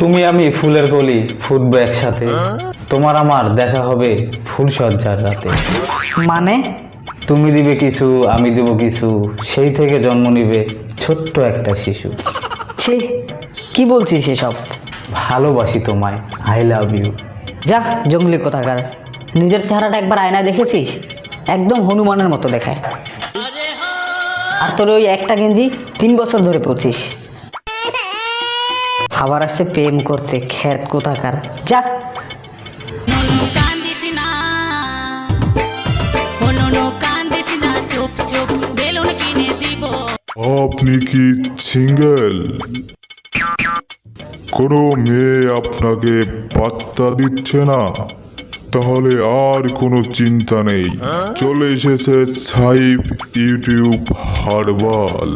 তুমি আমি ফুলের কলি ফুটবো একসাথে। তোমার আমার দেখা হবে ফুলসজ্জার রাতে। মানে? তুমি দিবে কিছু আমি দেব কিছু সেই থেকে জন্ম নিবে ছোট্ট একটা শিশু। ছি কি বলছিস এসব? ভালোবাসি তোমায় আই লাভ ইউ যা জঙ্গলি কোথাকার। নিজের চেহারাটা একবার আয়নায় দেখেছিস? একদম হনুমানের মতো দেখায়। আর তোর ওই একটা গেঞ্জি তিন বছর ধরে পরছিস। আবার আসছে প্রেম করতে খ্যাত কোথাকার। যা। আপনি কি সিঙ্গেল? কোনো মেয়ে আপনাকে পাত্তা দিচ্ছে না। তাহলে আর কোনো চিন্তা নেই। চলে এসেছে সাইব ইউটিউব হারবাল,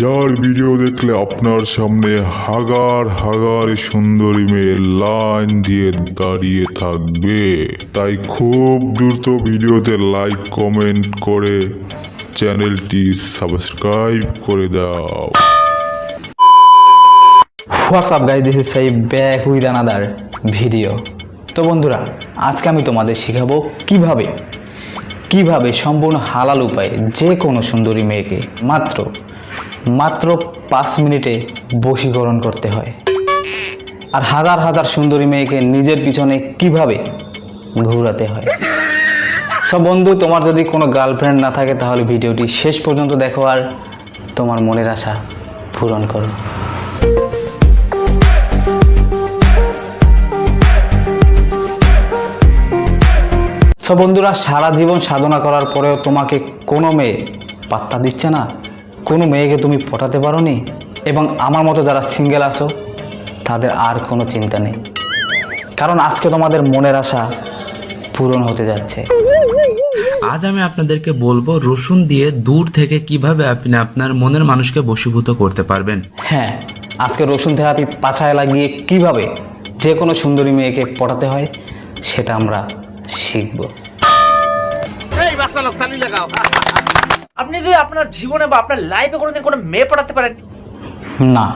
যার ভিডিও দেখলে আপনার সামনে হাগার হাগার সুন্দরী মেয়ে লাইন দিয়ে দাঁড়িয়ে থাকবে। তাই খুব দ্রুত ভিডিওতে লাইক, কমেন্ট করে চ্যানেলটি সাবস্ক্রাইব করে দাও। What's up guys this is সেই ব্যাক উইথ আনাদার ভিডিও তো বন্ধুরা, আজকে আমি তোমাদের শেখাবো কীভাবে কীভাবে সম্পূর্ণ হালাল উপায়ে যে কোনো সুন্দরী মেয়েকে মাত্র মাত্র পাঁচ মিনিটে বশীকরণ করতে হয়। আর হাজার হাজার সুন্দরী মেয়েকে নিজের পিছনে কীভাবে ঘুরাতে হয়। সব বন্ধু, তোমার যদি কোনো গার্লফ্রেন্ড না থাকে, তাহলে ভিডিওটি শেষ পর্যন্ত দেখো আর তোমার মনের আশা পূরণ করো। সব বন্ধুরা সারা জীবন সাধনা করার পরেও তোমাকে কোনো মেয়ে পাত্তা দিচ্ছে না? কোনো মেয়েকে তুমি পটাতে পারো নি এবং আমার মতো যারা সিঙ্গেল আছো তাদের আর কোনো চিন্তা নেই। কারণ আজকে তোমাদের মনের আশা পূরণ হতে যাচ্ছে। আজ আমি আপনাদেরকে বলব রসুন দিয়ে দূর থেকে কীভাবে আপনি আপনার মনের মানুষকে বশীভূত করতে পারবেন। হ্যাঁ আজকে রসুন থেরাপি পাছায় লাগিয়ে কীভাবে যে কোনো সুন্দরী মেয়েকে পটাতে হয় সেটা আমরা শিখব। আপনি যদি আপনার জীবনে বা আপনার লাইফে কোনোদিন কোনো মেয়ে পড়াতে পারেন? না।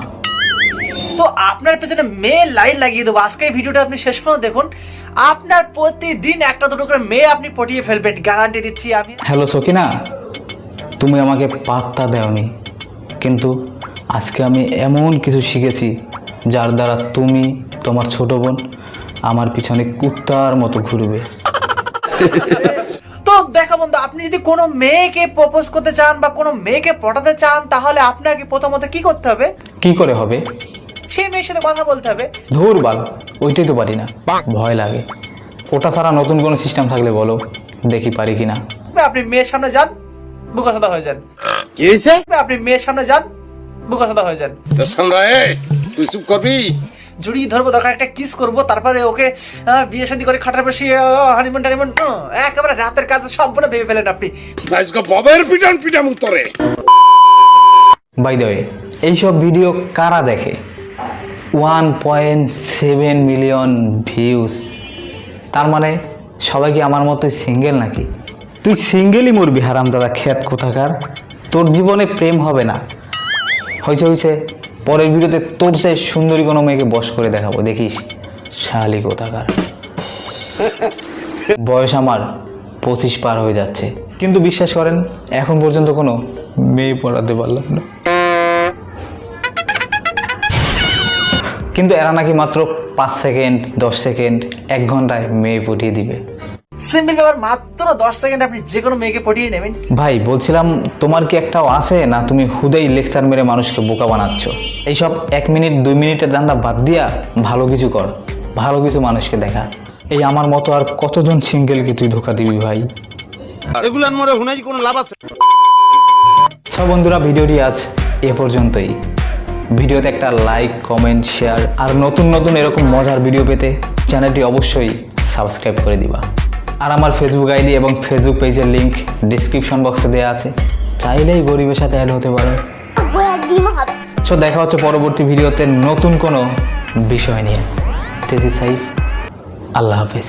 তো আপনার পেছনে মেয়ে লাইন লাগিয়ে দেবো। আজকে ভিডিওটা আপনি শেষ পর্যন্ত দেখুন। আপনার প্রতিদিন একটা দুটো করে মেয়ে আপনি পটিয়ে ফেলবেন গ্যারান্টি দিচ্ছি আমি। হ্যালো সকিনা। তুমি আমাকে পাত্তা দেওনি। কিন্তু আজকে আমি এমন কিছু শিখেছি যার দ্বারা তুমি তোমার ছোট বোন আমার পিছনে কুত্তার মতো ঘুরবে। তো দেখা বন্ধু আপনি যদি কোনো মেয়েকে প্রপোজ করতে চান বা কোনো মেয়েকে পটাতে চান তাহলে আপনাকে প্রথমত কি করতে হবে? কি করে হবে? সেই মেয়ের সাথে কথা বলতে হবে। ধুর বাল ওইটাই তো পারি না। ভয় লাগে। ওটা ছাড়া নতুন কোনো সিস্টেম থাকলে বলো দেখি পারি কি না আপনি মেয়ের সামনে যান বুকা সাদা হয়ে যান। কি হয়েছে? আপনি মেয়ের সামনে যান বুকা সাদা হয়ে যান। তুই চুপ করবি? জড়িয়ে ধরবো দরকার একটা কিস করব তারপরে ওকে বিয়ে শাদী করে খাটার বসে হানিমুন টানিমুন একেবারে রাতের কাজ সম্পূর্ণ ভেবে ফেলেন আপনি। ববের পিটান পিটাম উত্তরে। বাই দ্য ওয়ে এইসব ভিডিও কারা দেখে? One point seven million views তার মানে সবাই কি আমার মতোই সিঙ্গেল নাকি? তুই সিঙ্গেলই মরবি হারাম দাদা খেত কোথাকার? তোর জীবনে প্রেম হবে না। হয়েছে হয়েছে পরের ভিডিওতে তোর সে সুন্দরী কোনো মেয়েকে বস করে দেখাবো। দেখিস শালি কোথাকার। বয়স আমার পঁচিশ পার হয়ে যাচ্ছে। কিন্তু বিশ্বাস করেন এখন পর্যন্ত কোনো মেয়ে পড়াতে পারলাম না। কিন্তু এরা নাকি মাত্র পাঁচ সেকেন্ড দশ সেকেন্ড এক ঘন্টায় মেয়ে পটিয়ে দিবে। সিম্পল ব্যাপার মাত্র দশ সেকেন্ড আপনি যে কোনো মেয়েকে পটিয়ে নেবেন। ভাই বলছিলাম তোমার কি একটাও আছে না তুমি হুদেই লেকচার মেরে মানুষকে বোকা বানাচ্ছ? এইসব এক মিনিট দুই মিনিটের দান্দা বাদ দিয়া ভালো কিছু কর ভালো কিছু মানুষকে দেখা। এই আমার মতো আর কতজন সিঙ্গেলকে তুই ধোকা দিবি ভাই? এগুলার মরে হুনাই কোনো লাভ আছে? সব বন্ধুরা ভিডিওটি আজ এ পর্যন্তই। ভিডিওতে একটা লাইক কমেন্ট শেয়ার আর নতুন নতুন এরকম মজার ভিডিও পেতে চ্যানেলটি অবশ্যই সাবস্ক্রাইব করে দিবা। আর আমার ফেসবুক আইডি এবং ফেসবুক পেজের লিংক ডিসক্রিপশন বক্সে দেওয়া আছে। চাইলেই গরিবের সাথে অ্যাড হতে পারো। সো দেখা হচ্ছে পরবর্তী ভিডিওতে নতুন কোনো বিষয় নিয়ে। তেজি সাইফ আল্লাহ হাফিজ।